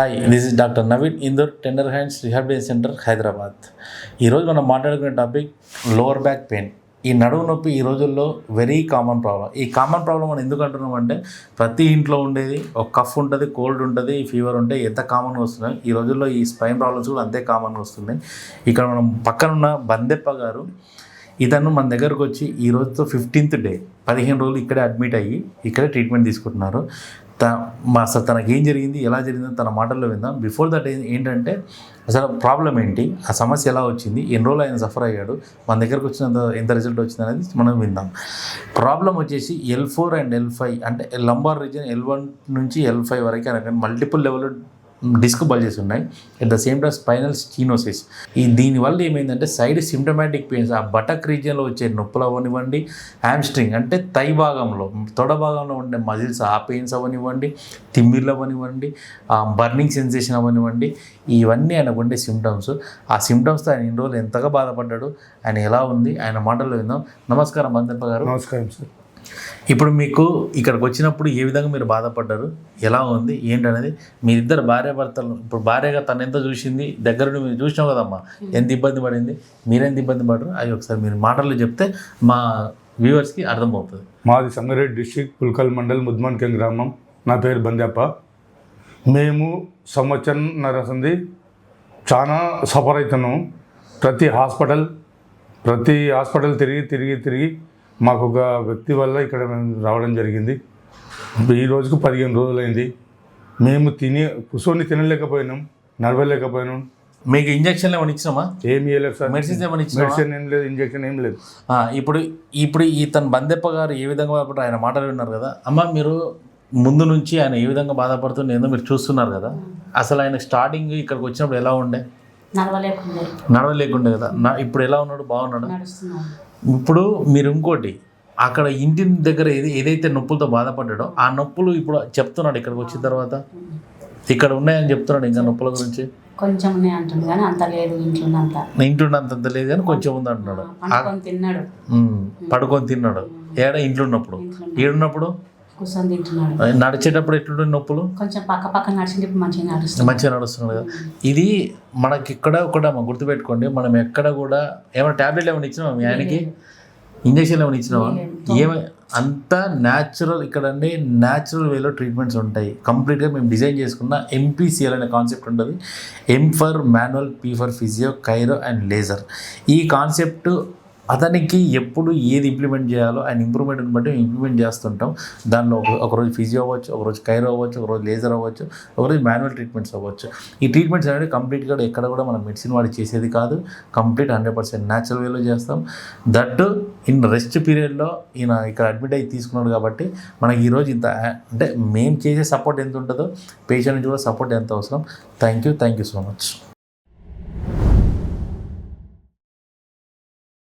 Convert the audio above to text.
Hi this is doctor Naveen Indur tender hands rehabilitation centre Hyderabad ఈరోజు మనం మాట్లాడుకునే topic lower back pain ఈ నడుము నొప్పి ఈ రోజుల్లో వెరీ కామన్ ప్రాబ్లం ఈ కామన్ ప్రాబ్లం మనం ఎందుకు అంటున్నాం అంటే ప్రతి ఇంట్లో ఉండేది ఒక కఫ్ ఉంటుంది కోల్డ్ ఉంటుంది ఫీవర్ ఉంటే ఎంత కామన్గా వస్తున్నాయి? ఈ రోజుల్లో ఈ స్పైన్ ప్రాబ్లమ్స్ కూడా అంతే కామన్గా వస్తున్నాయి. ఇక్కడ మనం పక్కనున్న బందెప్ప గారు ఇతను మన దగ్గరకు వచ్చి ఈ రోజుతో ఫిఫ్టీన్త్ డే పదిహేను రోజులు ఇక్కడే అడ్మిట్ అయ్యి ఇక్కడే ట్రీట్మెంట్ తీసుకుంటున్నారు. త మా అసలు తనకి ఏం జరిగింది ఎలా జరిగిందో తన మాటల్లో విందాం. బిఫోర్ దట్ ఏంటంటే అసలు ప్రాబ్లం ఏంటి ఆ సమస్య ఎలా వచ్చింది ఎన్ని రోజులు ఆయన సఫర్ అయ్యాడు మన దగ్గరకు వచ్చినంత ఎంత రిజల్ట్ వచ్చింది అనేది మనం విందాం. ప్రాబ్లం వచ్చేసి L four and L five అంటే లంబార్ రీజన్ ఎల్ వన్ నుంచి ఎల్ ఫైవ్ వరకు అనగా మల్టిపుల్ లెవెల్ డిస్క్ బల్జెస్ ఉన్నాయి. At the same time spinal stenosis ఈ దీనివల్ల ఏమైందంటే సైడ్ సిమ్టమాటిక్ పెయిన్స్ ఆ బటక్ రీజియన్లో వచ్చే నొప్పులు అవనివ్వండి హ్యామ్స్ట్రింగ్ అంటే తై భాగంలో తొడ భాగంలో ఉండే మజిల్స్ ఆ పెయిన్స్ అవనివ్వండి తిమ్మిర్లు అవనివ్వండి బర్నింగ్ సెన్సేషన్ అవనివ్వండి ఇవన్నీ ఆయనకు ఉండే సిమ్టమ్స్ ఆ సిమ్టమ్స్తో ఆయన ఇన్ని రోజులు ఎంతగా బాధపడ్డాడు ఆయన ఎలా ఉంది ఆయన మాటల్లో విందాం. నమస్కారం మందప్ప గారు నమస్కారం సార్ ఇప్పుడు మీకు ఇక్కడికి వచ్చినప్పుడు ఏ విధంగా మీరు బాధపడ్డారు? ఎలా ఉంది? ఏంటనేది? మీరిద్దరు భార్య భర్తలు ఇప్పుడు భార్యగా తను ఎంత చూసింది? దగ్గర మీరు చూసినాం కదమ్మా ఎంత ఇబ్బంది పడింది? మీరెంత ఇబ్బంది పడరు అది ఒకసారి మీరు మాటల్లో చెప్తే మా వ్యూవర్స్కి అర్థమవుతుంది. మాది సంగారెడ్డి డిస్టిక్ పుల్కల్ మండల్ ముద్మన్కెం గ్రామం. నా పేరు బందెప్ప. మేము సంవత్సరం నరసింది చాలా సఫర్ అవుతున్నాం ప్రతి హాస్పిటల్ ప్రతి హాస్పిటల్ తిరిగి తిరిగి తిరిగి మాకు ఒక వ్యక్తి వల్ల ఇక్కడ మేము రావడం జరిగింది. ఈ రోజుకు పదిహేను రోజులైంది. మేము తిని కూర్చొని తినలేకపోయినాం నడవలేకపోయినాం. మీకు ఇంజక్షన్లు ఏమైనా ఇచ్చినామా? ఏమి ఇవ్వలేదు సార్. మెడిసిన్స్ ఏమైనా ఇచ్చినామా మెడిసిన్ ఏం లేదు ఇంజక్షన్ ఏం లేదు. ఆ, ఇప్పుడు ఇప్పుడు ఈ తన బందెప్ప గారు ఏ విధంగా బాధపడ్డారు? ఆయన మాటలు విన్నారు కదా. అమ్మ మీరు ముందు నుంచి ఆయన ఏ విధంగా బాధపడుతుండే ఏందో మీరు చూస్తున్నారు కదా. అసలు ఆయన స్టార్టింగ్ ఇక్కడికి వచ్చినప్పుడు ఎలా ఉండే? నడవలేకుండా. నడవలేకుండే కదా. నా ఇప్పుడు ఎలా ఉన్నాడు? బాగున్నాడు? ఇప్పుడు మీరు ఇంకోటి అక్కడ ఇంటి దగ్గర ఏది ఏదైతే నొప్పులతో బాధపడ్డాడో ఆ నొప్పులు ఇప్పుడు చెప్తున్నాడు ఇక్కడికి వచ్చిన తర్వాత? ఇక్కడ ఉన్నాయని చెప్తున్నాడు ఇంకా నొప్పుల గురించి? కొంచెం ఉన్నాయి అంటుంది కానీ అంత లేదు ఇంట్లో కానీ కొంచెం ఉంది అంటున్నాడు. పండుకొని తిన్నాడు. పడుకొని తిన్నాడు. ఏడ ఇంట్లో ఉన్నప్పుడు? ఇంట్లో ఏడున్నప్పుడు కూర్చొని తింటున్నాడు. నడిచేటప్పుడు ఎట్లుండే నొప్పులు? కొంచెం పక్క పక్క మంచిగా నడుస్తుంది. మంచిగా నడుస్తున్నాడు కదా. ఇది మనకి ఇక్కడ కూడా మనం గుర్తుపెట్టుకోండి మనం ఎక్కడ కూడా ఏమైనా టాబ్లెట్ ఏమైనా ఇచ్చినావా మీ ఆయనకి? ఇంజక్షన్ ఏమైనా ఇచ్చినావా? ఏమై అంతా న్యాచురల్ ఇక్కడ అండి న్యాచురల్ వేలో ట్రీట్మెంట్స్ ఉంటాయి. కంప్లీట్గా మేము డిజైన్ చేసుకున్న ఎంపీసీఎల్ అనే కాన్సెప్ట్ ఉంటుంది. M for manual P for physio chiro and laser ఈ కాన్సెప్ట్ అతనికి ఎప్పుడు ఏది ఇంప్లిమెంట్ చేయాలో ఆయన ఇంప్రూవ్మెంట్ని బట్టి మేము ఇంప్లిమెంట్ చేస్తుంటాం. దానిలో ఒక ఒకరోజు ఫిజియో అవ్వచ్చు ఒకరోజు కైర్ అవ్వచ్చు ఒకరోజు లేజర్ అవ్వచ్చు ఒకరోజు మాన్యువల్ ట్రీట్మెంట్స్ అవ్వచ్చు. ఈ ట్రీట్మెంట్స్ అనేవి కంప్లీట్గా ఎక్కడ కూడా మనం మెడిసిన్ వాడి చేసేది కాదు. కంప్లీట్ హండ్రెడ్ పర్సెంట్ న్యాచురల్ వేలో చేస్తాం. దట్ ఇన్ రెస్ట్ పీరియడ్లో ఈయన ఇక్కడ అడ్మిట్ అయ్యి తీసుకున్నాడు కాబట్టి మనకి ఈరోజు ఇంత అంటే మేము చేసే సపోర్ట్ ఎంత ఉంటుందో పేషెంట్ నుంచి కూడా సపోర్ట్ ఎంత అవసరం. Thank you thank you so much